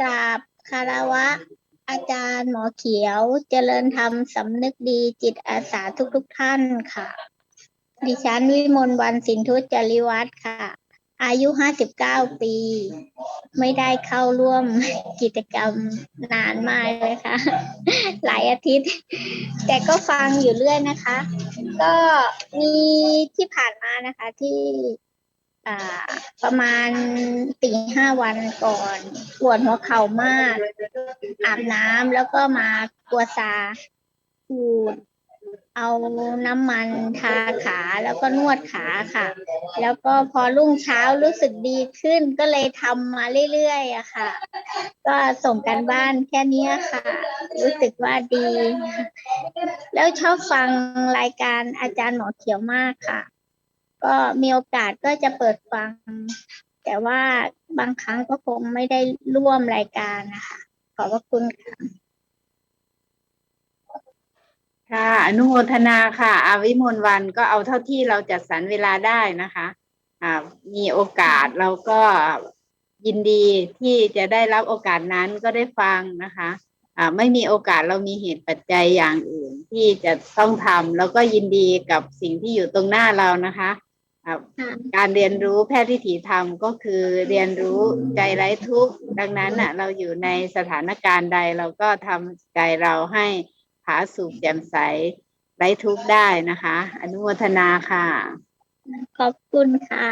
กราบคารวะ อาจารย์หมอเขียวเจริญธรรมสำนึกดีจิตอาสาทุกๆทท่านค่ะ ดิฉันวิมลวันสินทุจริวัฒน์ค่ะ อายุห้าสิบเก้าปี ไม่ได้เข้าร่วมกิจกรรมนานมากเลยค่ะ หลายอาทิตย์ แต่ก็ฟังอยู่เรื่อยนะคะ ก็มีที่ผ่านมานะคะที่อ่าประมาณสี่ห้าวันก่อน ปวดหัวเข่ามาก อาบน้ำแล้วก็มากลัวซาขูด เอาน้ำมันทาขาแล้วก็นวดขาค่ะ แล้วก็พอรุ่งเช้ารู้สึกดีขึ้นก็เลยทำมาเรื่อยๆอะค่ะ ก็ส่งกันบ้านแค่นี้ค่ะ รู้สึกว่าดี แล้วชอบฟังรายการอาจารย์หมอเขียวมากค่ะ ก็มีโอกาสก็จะเปิดฟัง แต่ว่าบางครั้งก็คงไม่ได้ร่วมรายการนะคะ ขอบพระคุณค่ะ ค่ะ อนุโมทนาค่ะ อาวิมลวันก็เอาเท่าที่เราจัดสรรเวลาได้นะคะอ่ามีโอกาสเราก็ยินดีที่จะได้รับโอกาสนั้นก็ได้ฟังนะคะอ่าไม่มีโอกาสเรามีเหตุปัจจัยอย่างอื่นที่จะต้องทำแล้วก็ยินดีกับสิ่งที่อยู่ตรงหน้าเรานะคะอ่าการเรียนรู้แพทย์วิถีธรรมก็คือเรียนรู้ใจไร้ทุกข์ดังนั้นน่ะเราอยู่ในสถานการณ์ใดเราก็ทำใจเราให้ ผาสุกแจ่มใสไร้ทุกข์ได้นะคะ อนุโมทนาค่ะ ขอบคุณค่ะ